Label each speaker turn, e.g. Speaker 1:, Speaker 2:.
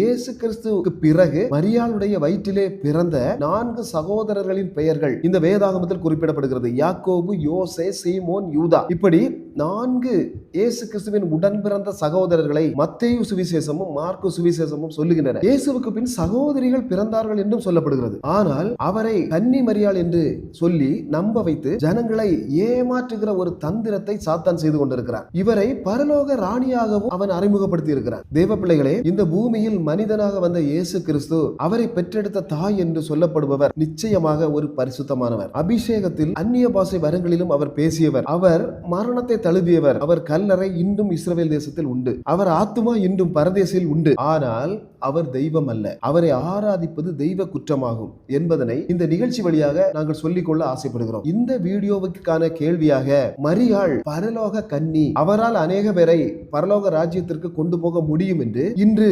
Speaker 1: இயேசு கிறிஸ்துவுக்கு பிறகு மரியாளுடைய வயிற்றிலே பிறந்த நான்கு சகோதரர்களின் பெயர்கள் இந்த வேதாகமத்தில் குறிப்பிடப்படுகிறது. யாக்கோபு யோசே சீமோன் யூதா. இப்படி நான்கு இயேசு கிறிஸ்துவின் உடன் பிறந்த சகோதரர்களை மத்தேயு சுவிசேஷமும் மார்க்கு சுவிசேஷமும் சொல்லுகின்றன. இயேசுவுக்கு பின் சகோதரிகள் பிறந்தார்கள் என்றும் சொல்லப்படுகிறது. ஆனால் அவரை கன்னி மரியாள் என்று சொல்லி நம்ப வைத்து ஜனங்களை ஏமாற்றுகிற ஒரு தந்திரத்தை சாத்தான் செய்து கொண்டிருக்கிறார். இவரை பரலோக ராணியாகவும் அவன் அறிமுகப்படுத்தி இருக்கிறார் தேவ பிள்ளைகளே இந்த பூமி பூமியில் மனிதனாக வந்த இயேசு கிறிஸ்து அவரை பெற்றெடுத்த தாய் என்று சொல்லப்படுபவர் நிச்சயமாக ஒரு பரிசுத்தமானவர். அபிஷேகத்தில் அந்நிய பாசை வரங்களிலும் அவர் பேசியவர். அவர் மரணத்தை தழுவியவர். அவர் கல்லறை இன்றும் இஸ்ரேல் தேசத்தில் உண்டு. அவர் ஆத்துமா இன்றும் பரதேசில் உண்டு. ஆனால் அவர் தெய்வம் அல்ல. அவரை ஆராதிப்பது தெய்வ குற்றமாகும் என்பதனை இந்த நிகழ்ச்சி வழியாக நாங்கள் சொல்லிக்கொள்ள ஆசைப்படுகிறோம். இந்த வீடியோவுக்கான கேள்வியாக மரியாள் பரலோக கன்னி அவரால் அநேக பேரை பரலோக ராஜ்யத்திற்கு கொண்டு போக முடியும் என்று இன்று